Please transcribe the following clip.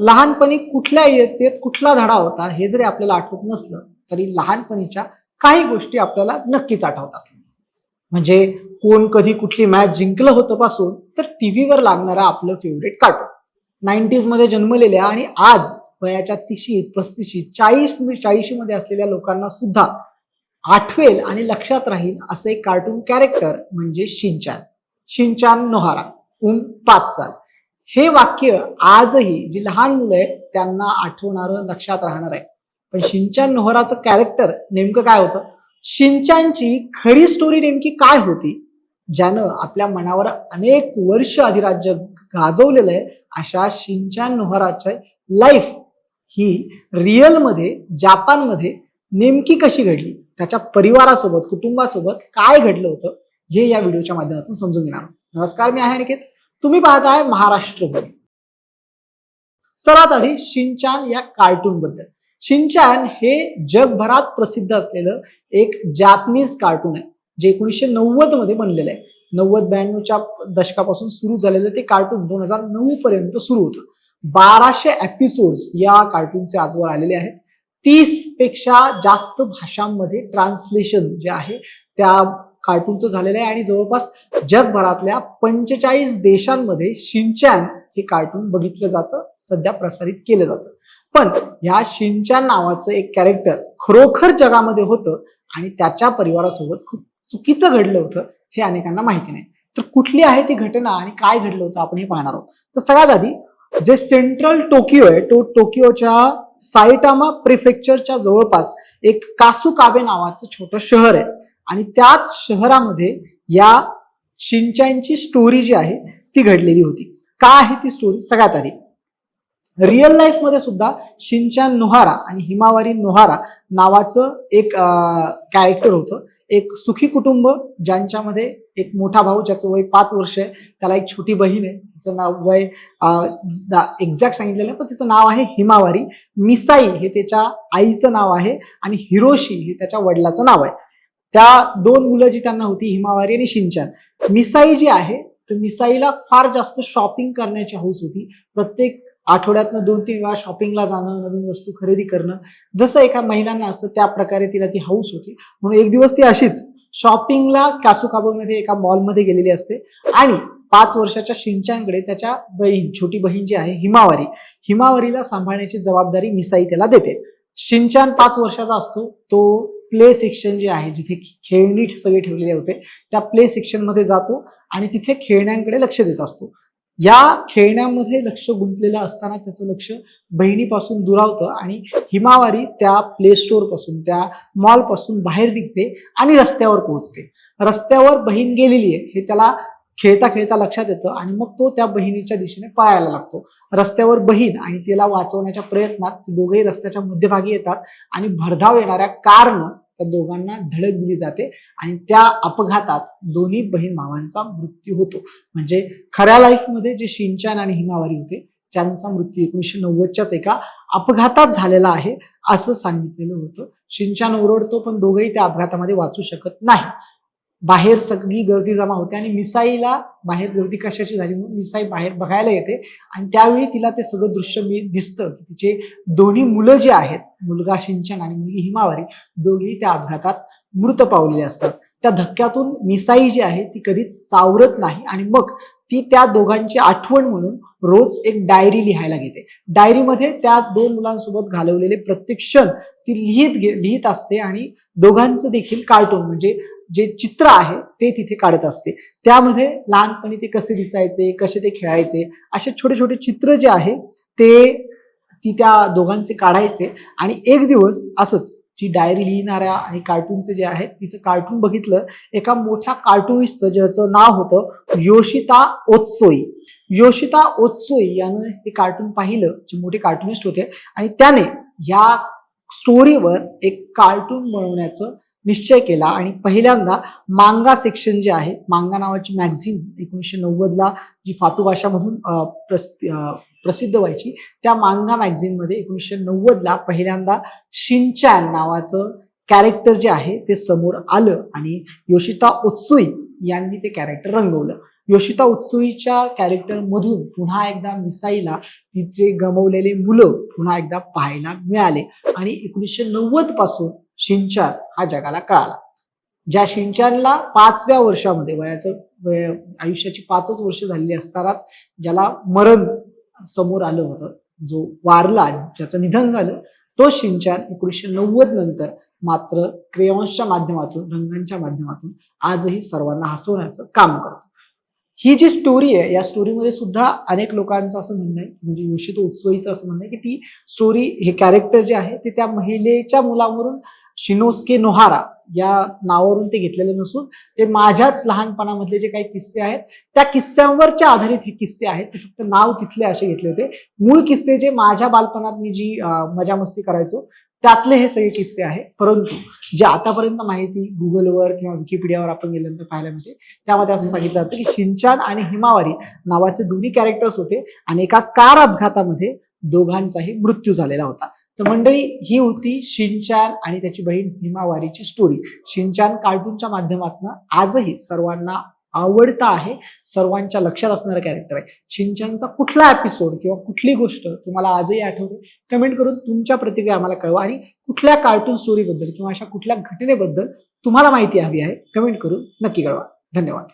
लहानपणी कुठल्या इयत्तेत कुठला धडा होता हे जरी आपल्याला आठवत नसलं तरी लहानपणीच्या काही गोष्टी आपल्याला नक्कीच आठवतात. म्हणजे कोण कधी कुठली मॅच जिंकलं होतं पासून तर टीव्हीवर लागणारा आपलं फेवरेट कार्टून नाईन्टीजमध्ये जन्मलेल्या आणि आज वयाच्या तिशी पस्तीशी चाळीस चाळीशी मध्ये असलेल्या लोकांना सुद्धा आठवेल आणि लक्षात राहील असं एक कार्टून कॅरेक्टर म्हणजे शिंचान. शिंचान नोहारा उन पाच साल. हे वाक्य आजही जी लहान मुलं आहेत त्यांना आठवणारं लक्षात राहणार आहे. पण शिंचान नोहराचं कॅरेक्टर नेमकं काय होतं? शिंचानची खरी स्टोरी नेमकी काय होती? ज्यानं आपल्या मनावर अनेक वर्ष अधिराज्य गाजवलेलं आहे अशा शिंचान नोहराच्या लाईफ ही रिअलमध्ये जापानमध्ये नेमकी कशी घडली? त्याच्या परिवारासोबत कुटुंबासोबत काय घडलं होतं? हे या व्हिडिओच्या माध्यमातून समजून घेणार नमस्कार मी आहे अनिकेत. तुम्ही पाहताय महाराष्ट्र सर्वात आधी शिंचान या कार्टून बद्दल. शिंचान हे जगभरात प्रसिद्ध असलेलं एक जॅपनीज कार्टून आहे जे एकोणीसशे नव्वदमध्ये बनलेलं आहे. नव्वद ब्याण्णवच्या दशकापासून सुरू झालेलं ते कार्टून दोन हजार नऊ पर्यंत सुरू होतं. बाराशे एपिसोड्स या कार्टूनचे आजवर आलेले आहेत. तीसपेक्षा जास्त भाषांमध्ये ट्रान्सलेशन जे आहे त्या कार्टूनचं झालेलं आहे आणि जवळपास जगभरातल्या पंचेचाळीस देशांमध्ये शिंचान हे कार्टून बघितलं जातं सध्या प्रसारित केलं जातं. पण ह्या शिंचान नावाचं एक कॅरेक्टर खरोखर जगामध्ये होतं आणि त्याच्या परिवारासोबत खूप चुकीचं घडलं होतं हे अनेकांना माहिती नाही. तर कुठली आहे ती घटना आणि काय घडलं होतं आपण हे पाहणार आहोत. तर सगळ्यात आधी जे सेंट्रल टोकियो आहे तो टोकियोच्या सायटामा प्रिफेक्चरच्या जवळपास एक कासुकाबे नावाचं छोटं शहर आहे. आणि त्याच शहरामध्ये या शिंचांची स्टोरी जी आहे ती घडलेली होती. का आहे ती स्टोरी सगळ्यात आधी. रिअल लाईफमध्ये सुद्धा शिंचान नोहारा आणि हिमावारी नोहारा नावाचं एक कॅरेक्टर होतं. एक सुखी कुटुंब ज्यांच्यामध्ये एक मोठा भाऊ ज्याचं वय पाच वर्ष आहे. त्याला एक छोटी बहीण आहे. तिचं नाव वय एक्झॅक्ट सांगितलेलं आहे पण तिचं नाव आहे हिमावारी. मिसाई हे त्याच्या आईचं नाव आहे आणि हिरोशी हे त्याच्या वडिलाचं नाव आहे. त्या दोन मुलं जी त्यांना होती हिमावारी आणि शिंचान मिसाई जी आहे तर मिसाईला फार जास्त शॉपिंग करण्याची हौस होती. प्रत्येक आठवड्यातनं दोन तीन वेळा शॉपिंगला जाणं नवीन वस्तू खरेदी करणं जसं एका महिलांना असतं त्या प्रकारे तिला ती हौस होती. म्हणून एक दिवस ती अशीच शॉपिंगला कासुकाबोमध्ये एका मॉलमध्ये गेलेली असते. आणि पाच वर्षाच्या शिंचांकडे त्याच्या बहीण छोटी बहीण जी आहे हिमावारी हिमावारीला सांभाळण्याची जबाबदारी मिसाई त्याला देते. शिंचान पाच वर्षाचा असतो तो प्ले सेक्शन जे आहे जिथे खेळणी सगळे ठेवलेले होते त्या प्ले सेक्शनमध्ये जातो आणि तिथे खेळण्यांकडे लक्ष देत असतो. या खेळण्यामध्ये लक्ष गुंतलेलं असताना त्याचं लक्ष बहिणीपासून दुरावतं आणि हिमावारी त्या प्ले स्टोअरपासून त्या मॉलपासून बाहेर निघते आणि रस्त्यावर पोहोचते. रस्त्यावर बहीण गेलेली आहे हे त्याला खेळता खेळता लक्षात येतं आणि मग तो त्या बहिणीच्या दिशेने पळायला लागतो. रस्त्यावर बहीण आणि तिला वाचवण्याच्या प्रयत्नात ते दोघेही रस्त्याच्या मध्यभागी येतात आणि भरधाव येणाऱ्या कारनं त्या दोघांना धडक दिली जाते आणि त्या अपघातात दोन्ही बहीण भावांचा मृत्यू होतो. म्हणजे खऱ्या लाईफमध्ये जे शिंचान आणि हिमावारी होते त्यांचा मृत्यू एकोणीसशे नव्वदच्याच एका अपघातात झालेला आहे असं सांगितलेलं होतं. शिंचान ओरडतो पण दोघेही त्या अपघातामध्ये वाचू शकत नाही. बाहेर सगळी गर्दी जमा होते आणि मिसाईला बाहेर गर्दी कशाची झाली म्हणून मिसाई बाहेर बघायला येते. आणि त्यावेळी तिला ते सगळं दृश्य मी दिसतं की तिचे दोन्ही मुलं जे आहेत मुलगा शिंचन आणि मुलगी हिमावारी दोघेही त्या अपघातात मृत पावलेले असतात. त्या धक्क्यातून मिसाई जी आहे ती कधीच सावरत नाही आणि मग ती त्या दोघांची आठवण म्हणून रोज एक डायरी लिहायला घेते. डायरीमध्ये त्या दोन मुलांसोबत घालवलेले प्रत्येक क्षण ती लिहित घे लिहित असते आणि दोघांचं देखील कार्टून म्हणजे जे चित्र आहे ते तिथे काढत असते. त्यामध्ये लहानपणी ते कसे दिसायचे कसे ते खेळायचे असे छोटे छोटे चित्र जे आहे ते ती त्या दोघांचे काढायचे आणि एक दिवस असंच जी डायरी लिहिणाऱ्या आणि कार्टूनचं जे आहे तिचं कार्टून बघितलं एका मोठ्या कार्टूनिस्टचं ज्याचं नाव होतं योशिता ओत्सोई. योशिता ओत्सोई यानं हे कार्टून पाहिलं जे मोठे कार्टूनिस्ट होते आणि त्याने या स्टोरीवर एक कार्टून बनवण्याचं निश्चय केला. आणि पहिल्यांदा मांगा सेक्शन जे आहे मांगा नावाची मॅगझिन एकोणीसशे नव्वदला जी फातू भाषामधून प्रस- प्रसिद्ध व्हायची त्या मांगा मॅगझिनमध्ये एकोणीसशे नव्वदला पहिल्यांदा शिनचॅन नावाचं कॅरेक्टर जे आहे ते समोर आलं. आणि योशिता ओत्सुई यांनी ते कॅरेक्टर रंगवलं. योशिता उत्सुईच्या कॅरेक्टर मधून पुन्हा एकदा मिसाईला तिचे गमवलेले मुलं पुन्हा एकदा पाहायला मिळाले. आणि एकोणीसशे नव्वदपासून शिंचान हा जगाला कळाला. ज्या शिंचानला पाचव्या वर्षामध्ये वयाचं आयुष्याची पाचच वर्ष झालेली असताना ज्याला मरण समोर आलं होतं जो वारला ज्याचं निधन झालं तो शिंचान एकोणीसशे नव्वद नंतर मात्र क्रेयॉन्सच्या माध्यमातून रंगांच्या माध्यमातून आजही सर्वांना हसवण्याचं काम करतो. ही जी स्टोरी आहे या स्टोरीमध्ये सुद्धा अनेक लोकांचं असं म्हणणं आहे म्हणजे योशित उत्सवीचं असं म्हणणं आहे की ती स्टोरी हे कॅरेक्टर जे आहे ते त्या महिलेच्या मुलावरून शिनोस्के नोहारा या नावावरून ते घेतलेलं नसून ते माझ्याच लहानपणामधले जे काही किस्से आहेत त्या किस्स्यांवरच्या आधारित हे किस्से आहेत ते फक्त नाव तिथले असे घेतले होते. मूळ किस्से जे माझ्या बालपणात मी जी मजा मस्ती करायचो त्यातले हे सगळे किस्से आहेत. परंतु जे आतापर्यंत माहिती गुगलवर किंवा विकिपीडियावर आपण गेल्यानंतर पाहायला मिळते त्यामध्ये असं सांगितलं जातं की शिंचान आणि हिमावारी नावाचे दोन्ही कॅरेक्टर्स होते आणि एका कार अपघातामध्ये दोघांचाही मृत्यू झालेला होता. तर मंडळी ही होती शिंचान आणि त्याची बहीण हिमावारीची स्टोरी शिंचान कार्टूनच्या माध्यमातून आजही सर्वांना आवडता आहे सर्वांच्या लक्षात असणारं कॅरेक्टर आहे. शिंचानचा कुठला एपिसोड किंवा कुठली गोष्ट तुम्हाला आजही आठवते कमेंट करून तुमच्या प्रतिक्रिया आम्हाला कळवा आणि कुठल्या कार्टून स्टोरीबद्दल किंवा अशा कुठल्या घटनेबद्दल तुम्हाला माहिती हवी आहे कमेंट करून नक्की कळवा. धन्यवाद.